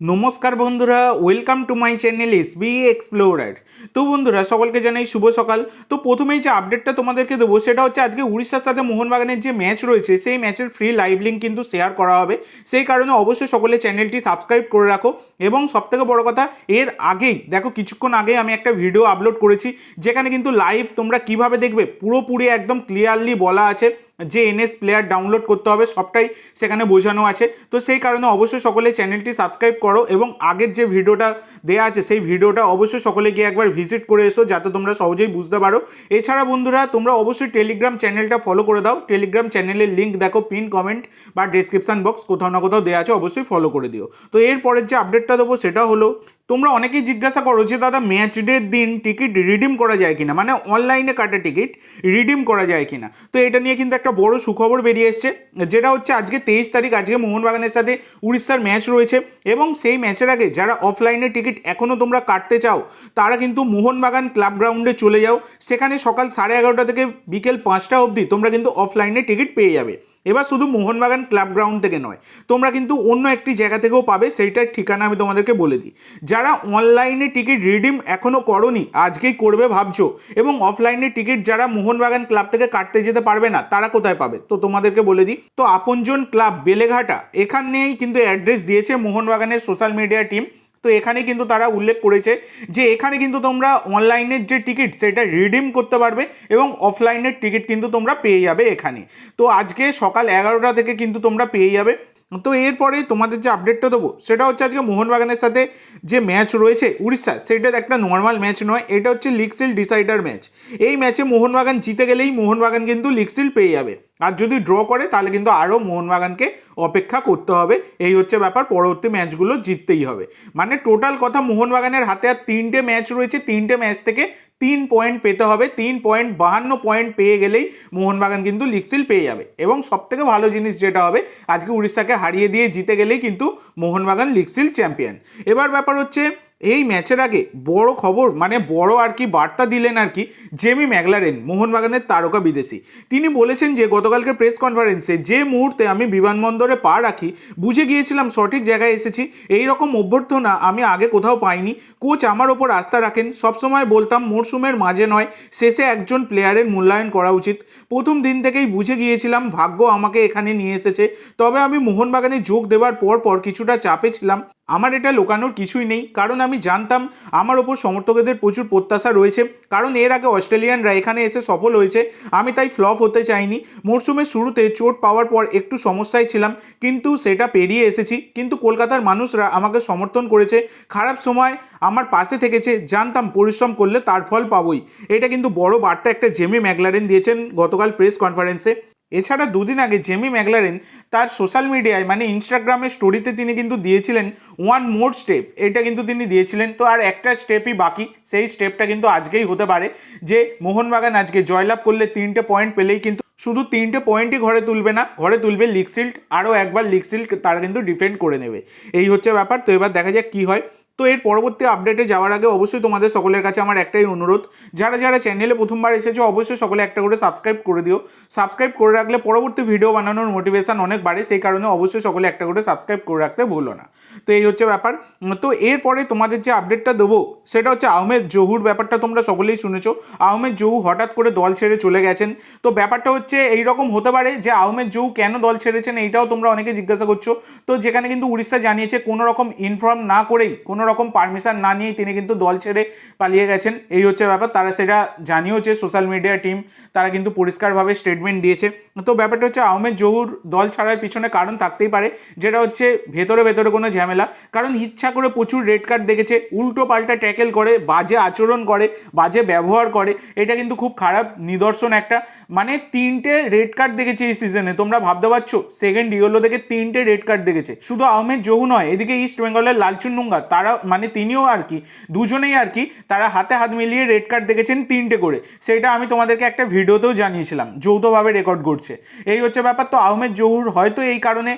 নমস্কার বন্ধুরা welcome to my channel S B explorer তো বন্ধুরা, সকলকে জানাই শুভ সকাল। তো প্রথমেই যে আপডেটটা তোমাদেরকে দেবো, সেটা হচ্ছে আজকে উড়িষ্যার সাথে মোহনবাগানের যে ম্যাচ রয়েছে, সেই ম্যাচের ফ্রি লাইভ লিঙ্ক কিন্তু শেয়ার করা হবে। সেই কারণে অবশ্যই সকলে চ্যানেলটি সাবস্ক্রাইব করে রাখো। এবং সবথেকে বড় কথা, এর আগেই, দেখো কিছুক্ষণ আগে আমি একটা ভিডিও আপলোড করেছি, যেখানে কিন্তু লাইভ তোমরা কীভাবে দেখবে, পুরোপুরি একদম ক্লিয়ারলি বলা আছে। যে এনএস প্লেয়ার ডাউনলোড করতে হবে, সবটাই সেখানে বোঝানো আছে। তো সেই কারণে অবশ্যই সকলে চ্যানেলটি সাবস্ক্রাইব করো এবং আগের যে ভিডিওটা দেওয়া আছে, সেই ভিডিওটা অবশ্যই সকলে গিয়ে একবার ভিজিট করে এসো যাতে তোমরা সহজেই বুঝতে পারো। এছাড়া বন্ধুরা, তোমরা অবশ্যই টেলিগ্রাম চ্যানেলটা ফলো করে দাও। টেলিগ্রাম চ্যানেলের লিঙ্ক দেখো পিন কমেন্ট বা ডিসক্রিপশন বক্স কোথাও না কোথাও দেওয়া আছে, অবশ্যই ফলো করে দিও। তো এরপরের যে আপডেটটা দেবো, সেটা হলো তোমরা অনেকেই জিজ্ঞাসা করো যে, দাদা ম্যাচ ডের দিন টিকিট রিডিম করা যায় কিনা? মানে অনলাইনে কাটা টিকিট রিডিম করা যায় কিনা? তো এটা নিয়ে কিন্তু একটা বড় সুখবর বেরিয়ে এসছে, যেটা হচ্ছে আজকে তেইশ তারিখ, আজকে মোহনবাগানের সাথে উড়িষ্যার ম্যাচ রয়েছে এবং সেই ম্যাচের আগে যারা অফলাইনে টিকিট এখনও তোমরা কাটতে চাও, তারা কিন্তু মোহনবাগান ক্লাব গ্রাউন্ডে চলে যাও। সেখানে সকাল সাড়ে এগারোটা থেকে বিকেল পাঁচটা অবধি তোমরা কিন্তু অফলাইনে টিকিট পেয়ে যাবে। এবার শুধু মোহনবাগান ক্লাব গ্রাউন্ড থেকে নয়, তোমরা কিন্তু অন্য একটি জায়গা থেকেও পাবে, সেইটার ঠিকানা আমি তোমাদেরকে বলে দিই। যারা অনলাইনে টিকিট রিডিম এখনও করনি, আজকেই করবে ভাবছ, এবং অফলাইনে টিকিট যারা মোহনবাগান ক্লাব থেকে কাটতে যেতে পারবে না, তারা কোথায় পাবে? তো তোমাদেরকে বলে দিই। তো আপনজন ক্লাব বেলেঘাটা এখানেই কিন্তু অ্যাড্রেস দিয়েছে মোহনবাগানের সোশ্যাল মিডিয়া টিম তো এখানে কিন্তু তারা উল্লেখ করেছে যে এখানে কিন্তু তোমরা অনলাইনের যে টিকিট সেটা রিডিম করতে পারবে এবং অফলাইনের টিকিট কিন্তু তোমরা পেয়ে যাবে এখানে। তো আজকে সকাল এগারোটা থেকে কিন্তু তোমরা পেয়ে যাবে। তো এরপরে তোমাদের যে আপডেটটা দেবো, সেটা হচ্ছে আজকে মোহনবাগানের সাথে যে ম্যাচ রয়েছে উড়িষ্যা সেটা একটা নর্মাল ম্যাচ নয়, এটা হচ্ছে লিগসিল ডিসাইডার ম্যাচ এই ম্যাচে মোহনবাগান জিতে গেলেই মোহনবাগান কিন্তু লিগসিল পেয়ে যাবে। আর যদি ড্র করে, তাহলে কিন্তু আরও মোহনবাগানকে অপেক্ষা করতে হবে। এই হচ্ছে ব্যাপার, পরবর্তী ম্যাচগুলো জিততেই হবে। মানে টোটাল কথা, মোহনবাগানের হাতে আর তিনটে ম্যাচ রয়েছে, তিনটে ম্যাচ থেকে তিন পয়েন্ট পেতে হবে। তিন পয়েন্ট বাহান্ন পয়েন্ট পেয়ে গেলেই মোহনবাগান কিন্তু লিকসিল পেয়ে যাবে। এবং সবথেকে ভালো জিনিস যেটা হবে, আজকে উড়িষ্যাকে হারিয়ে দিয়ে জিতে গেলেই কিন্তু মোহনবাগান লিকসিল চ্যাম্পিয়ন এবার ব্যাপার হচ্ছে এই ম্যাচের আগে বড় খবর মানে বড় আর কি বার্তা দিলেন আর কি জেমি ম্যাগলারেন মোহনবাগানের তারকা বিদেশি। তিনি বলেছেন যে, গতকালকে প্রেস কনফারেন্সে যে মুহূর্তে আমি বিমানবন্দরে পা রাখি, বুঝে গিয়েছিলাম সঠিক জায়গায় এসেছি এই রকম অভ্যর্থনা আমি আগে কোথাও পাইনি। কোচ আমার ওপর আস্থা রাখেন, সবসময় বলতাম মরশুমের মাঝে নয়, শেষে একজন প্লেয়ারের মূল্যায়ন করা উচিত। প্রথম দিন থেকেই বুঝে গিয়েছিলাম, ভাগ্য আমাকে এখানে নিয়ে এসেছে। তবে আমি মোহনবাগানে যোগ দেওয়ার পর পর কিছুটা চাপে ছিলাম। আমার এটা লোকানোর কিছুই নেই। কারণ আমি জানতাম আমার ওপর সমর্থকদের প্রচুর প্রত্যাশা রয়েছে। কারণ এর আগে অস্ট্রেলিয়ানরা এখানে এসে সফল হয়েছে। আমি তাই ফ্লপ হতে চাইনি। মরশুমের শুরুতে চোট পাওয়ার পর একটু সমস্যায় ছিলাম। কিন্তু সেটা পেরিয়ে এসেছি। কিন্তু কলকাতার মানুষরা আমাকে সমর্থন করেছে। খারাপ সময় আমার পাশে থেকেছে। জানতাম পরিশ্রম করলে তার ফল পাবই। এটা কিন্তু বড় বার্তা একটা জেমি ম্যাগলারেন দিয়েছেন গতকাল প্রেস কনফারেন্সে। এছাড়া দুদিন আগে জেমি ম্যাগলারেন তার সোশ্যাল মিডিয়ায় মানে ইনস্টাগ্রামের স্টোরিতে তিনি কিন্তু দিয়েছিলেন ওয়ান মোর স্টেপ এটা কিন্তু তিনি দিয়েছিলেন। তো আর একটা স্টেপই বাকি। সেই স্টেপটা কিন্তু আজকেই হতে পারে। যে মোহনবাগান আজকে জয়লাভ করলে তিনটে পয়েন্ট পেলেই কিন্তু শুধু তিনটে পয়েন্টই ঘরে তুলবে না, ঘরে তুলবে লিগসিল্ড আরও একবার লিগসিল্ড তারা কিন্তু ডিফেন্ড করে নেবে। এই হচ্ছে ব্যাপার। তো এবার দেখা যাক কী হয়। তো এর পরবর্তী আপডেটে যাওয়ার আগে অবশ্যই তোমাদের সকলের কাছে আমার একটাই অনুরোধ। যারা যারা চ্যানেলে প্রথমবার এসেছ, অবশ্যই সকলে একটা করে সাবস্ক্রাইব করে দিও। সাবস্ক্রাইব করে রাখলে পরবর্তী ভিডিও বানানোর মোটিভেশন অনেক বাড়ে, সেই কারণে অবশ্যই সকলে একটা করে সাবস্ক্রাইব করে রাখতে ভুলো না। তো এই হচ্ছে ব্যাপার। তো এরপরে তোমাদের যে আপডেটটা দেবো, সেটা হচ্ছে আহমেদ জহুর ব্যাপারটা তোমরা সকলেই শুনেছো। আহমেদ জহু হঠাৎ করে দল ছেড়ে চলে গেছেন। তো ব্যাপারটা হচ্ছে এই রকম হতে পারে যে আহমেদ জহু কেন দল ছেড়েছেন এইটাও তোমরা অনেকে জিজ্ঞাসা করছ। তো যেখানে কিন্তু উড়িষ্যা জানিয়েছে কোনো রকম ইনফর্ম না করেই কোনো রকম পারমিশন না নিয়েই তিনি কিন্তু দল ছেড়ে পালিয়ে গেছেন। এই হচ্ছে ব্যাপার। তারা সেটা জানিয়েওছে সোশ্যাল মিডিয়া টিম তারা কিন্তু পরিষ্কারভাবে স্টেটমেন্ট দিয়েছে। তো ব্যাপারটা হচ্ছে আহমেদ জহুর দল ছাড়ার পিছনে কারণ থাকতেই পারে, যেটা হচ্ছে ভেতরে ভেতরে কোনো ঝামেলা। কারণ ইচ্ছা করে প্রচুর রেড কার্ড দেখেছে, উল্টো পাল্টা ট্যাকেল করে, বাজে আচরণ করে, বাজে ব্যবহার করে। এটা কিন্তু খুব খারাপ নিদর্শন একটা। মানে তিনটে রেড কার্ড দেখেছে এই সিজনে তোমরা ভাবতে পারছ? সেকেন্ড ইয়েলো থেকে তিনটে রেড কার্ড দেখেছে। শুধু আহমেদ জহু নয়, এদিকে ইস্ট বেঙ্গলের লালচুন্নুঙ্গা তারা মানে তিনিও আর কি, দুজনেই আর কি তারা হাতে হাত মিলিয়ে রেড কার্ড দেখেছেন তিনটে করে। সেটা আমি তোমাদেরকে একটা ভিডিওতেও জানিয়েছিলাম, যৌথভাবে রেকর্ড করছে। এই হচ্ছে ব্যাপার, তো আহমেদ জহুর হয়তো এই কারণে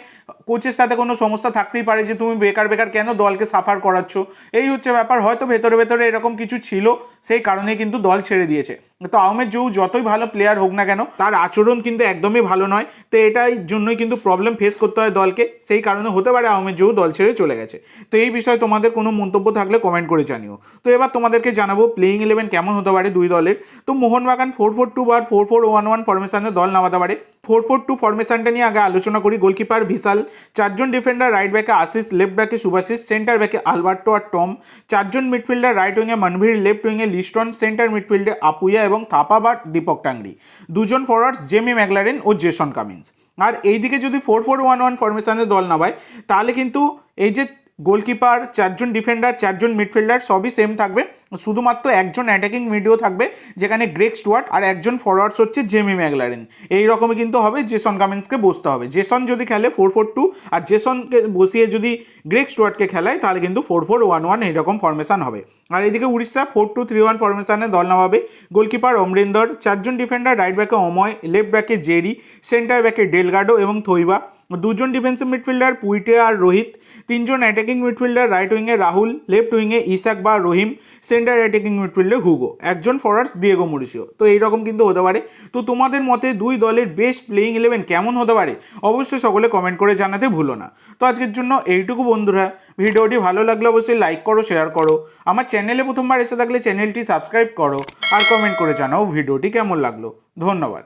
কোচের সাথে কোনো সমস্যা থাকতেই পারে যে তুমি বেকার বেকার কেন দলকে সাফার করাচ্ছ? এই হচ্ছে ব্যাপার, হয়তো ভেতরে ভেতরে এরকম কিছু ছিল সেই কারণে কিন্তু দল ছেড়ে দিয়েছে। তো আহমেদ জৌ যতই ভালো প্লেয়ার হোক না কেন, তার আচরণ কিন্তু একদমই ভালো নয়। তো এটাই জন্যই কিন্তু প্রবলেম ফেস করতে হয় দলকে। সেই কারণে হতে পারে আহমেদ জৌ দল ছেড়ে চলে গেছে। তো এই বিষয়ে তোমাদের কোনো মন্তব্য থাকলে কমেন্ট করে জানিও। তো এবার তোমাদেরকে জানাব প্লেইং ইলেভেন কেমন হতে পারে দুই দলের। তো মোহনবাগান ফোর ফোর টু বা ফোর ফোর ওয়ান ওয়ান ফরমেশনে দল নামাতে পারে। ফোর ফোর টু ফরমেশনটা নিয়ে আগে আলোচনা করি। গোলকিপার ভিশাল চারজন ডিফেন্ডার রাইট ব্যাকে আশিস লেফট ব্যাকে সুভাশিস সেন্টার ব্যাকে আলবার্টো আর টম চারজন মিডফিল্ডার রাইট উইংয়ে মনভীর লেফট উইংয়ে লিস্টন সেন্টার মিডফিল্ডে আপুয়া এবং থাপা বা দীপক টাংরি। দুজন ফরওয়ার্ডস জেমি ম্যাগলারেন ও জেসন কামিন্স। আর এইদিকে যদি ফোর ফোর ওয়ান ওয়ান ফরমেশনে দল নামায়, তাহলে কিন্তু এই যে গোলকিপার চারজন ডিফেন্ডার চারজন মিডফিল্ডার সবই সেম থাকবে। শুধুমাত্র একজন অ্যাটাকিং মিডিও থাকবে, যেখানে গ্রেক স্টুয়ার্ট আর একজন ফরওয়ার্ডস হচ্ছে জেমি ম্যাগলারেন এই রকমই কিন্তু হবে জেসন কামিন্সকে বসতে হবে। জেসন যদি খেলে ফোর ফোর টু আর জেসনকে বসিয়ে যদি গ্রেক স্টুয়ার্টকে খেলায়, তাহলে কিন্তু ফোর ফোর ওয়ান ওয়ান এইরকম ফরমেশন হবে। আর এদিকে Orissa four two three one ফরমেশনে দল নামাবে। গোলকিপার অমরিন্দর, চারজন ডিফেন্ডার রাইট ব্যাকে অময় লেফট ব্যাকে জেরি সেন্টার ব্যাকে ডেলগাডো এবং থইবা। দুজন ডিফেন্সিভ মিডফিল্ডার পুইটে আর রোহিত তিনজন অ্যাটাকিং মিডফিল্ডার রাইট উইংয়ে রাহুল লেফট উইংয়ে ইসাক বা রহিম সেন্টার অ্যাটাকিং মিডফিল্ডে হুগো একজন ফরওয়ার্ডস দিয়েগো মুরিসিও তো এইরকম কিন্তু হতে পারে। তো তোমাদের মতে দুই দলের বেস্ট প্লেইং ইলেভেন কেমন হতে পারে? অবশ্যই সকলে কমেন্ট করে জানাতে ভুলো না। তো আজকের জন্য এইটুকু বন্ধুরা। ভিডিওটি ভালো লাগলে অবশ্যই লাইক করো শেয়ার করো। আমার চ্যানেলে প্রথমবার এসে থাকলে চ্যানেলটি সাবস্ক্রাইব করো। আর কমেন্ট করে জানাও ভিডিওটি কেমন লাগল। ধন্যবাদ।